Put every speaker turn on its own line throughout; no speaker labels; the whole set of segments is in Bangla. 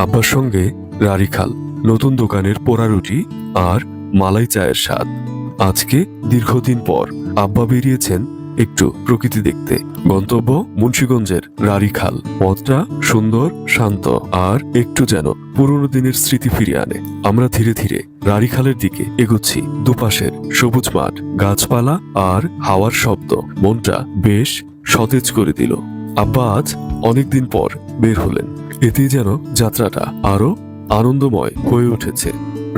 আব্বার সঙ্গে রারিখাল নতুন দোকানের পোড়া রুটি আর মালাই চায়ের স্বাদ। আজকে দীর্ঘদিন পর আব্বা বেরিয়েছেন একটু প্রকৃতি দেখতে। গন্তব্য মুন্সীগঞ্জের রারিখাল পথটা সুন্দর, শান্ত আর একটু যেন পুরনো দিনের স্মৃতি ফিরিয়ে আনে। আমরা ধীরে ধীরে রারিখালের দিকে এগোচ্ছি। দুপাশের সবুজ মাঠ, গাছপালা আর হাওয়ার শব্দ মনটা বেশ সতেজ করে দিল। আব্বা আজ অনেকদিন পর বের হলেন। এতেই যেন যাত্রাটা আরও আনন্দময় হয়ে উঠেছে।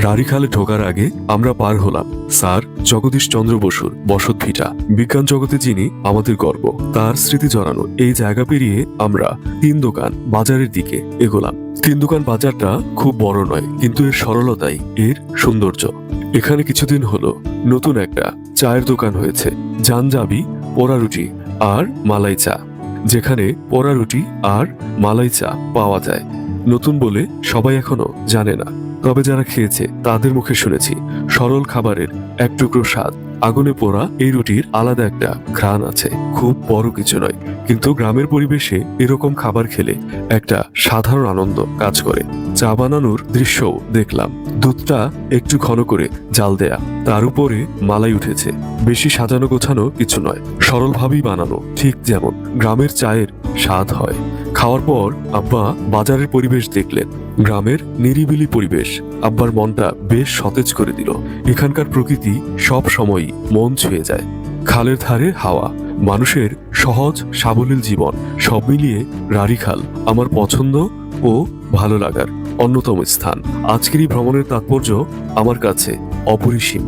রারিখালে ঢোকার আগে আমরা পার হলাম স্যার জগদীশ চন্দ্র বসুর বসত ভিটা। বিজ্ঞান জগতে যিনি আমাদের গর্ব, তার স্মৃতি জড়ানো এই জায়গা পেরিয়ে আমরা তিন দোকান বাজারের দিকে এগোলাম। তিন দোকান বাজারটা খুব বড় নয়, কিন্তু এর সরলতাই এর সৌন্দর্য। এখানে কিছুদিন হলো নতুন একটা চায়ের দোকান হয়েছে জানজাবি পোড়া রুটি আর মালাই চা। যেখানে পরা রুটি আর মালাই চা পাওয়া যায়। নতুন বলে সবাই এখনও জানে না। তবে যারা খেয়েছে, তাদের মুখে শুনেছি, সরল খাবারের এক টুকরো স্বাদ। আগুনে পোড়া এই রুটির আলাদা একটা ঘ্রাণ আছে। খুব বড় কিছু নয়, কিন্তু গ্রামের পরিবেশে এরকম খাবার খেলে একটা সাধারণ আনন্দ কাজ করে। চা বানানোর দৃশ্যও দেখলাম। দুধটা একটু ঘন করে জাল দেয়া, তার উপরে মালাই উঠেছে। বেশি সাজানো গোছানো কিছু নয়, সরলভাবেই বানানো ঠিক যেমন। গ্রামের চায়ের স্বাদ হয়। খাওয়ার পর আব্বা বাজারের পরিবেশ দেখলেন। গ্রামের নিরিবিলি পরিবেশ। আব্বার মনটা বেশ সতেজ করে দিল। এখানকার প্রকৃতি সব সময়ই মন ছুঁয়ে যায়। খালের ধারে হাওয়া। মানুষের সহজ, সাবলীল জীবন। সব মিলিয়ে রারিখাল আমার পছন্দ ও ভালো লাগার অন্যতম স্থান। আজকের এই ভ্রমণের তাৎপর্য আমার কাছে অপরিসীম।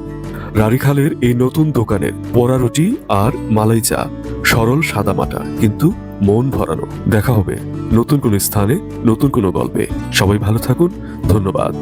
রারিখালের এই নতুন দোকানের পোড়া রুটি আর মালাই চা সরল সাদামাটা কিন্তু মন ভরানো। দেখা হবে নতুন কোনো স্থানে নতুন কোনো গল্পে। সবাই ভালো থাকুন। ধন্যবাদ।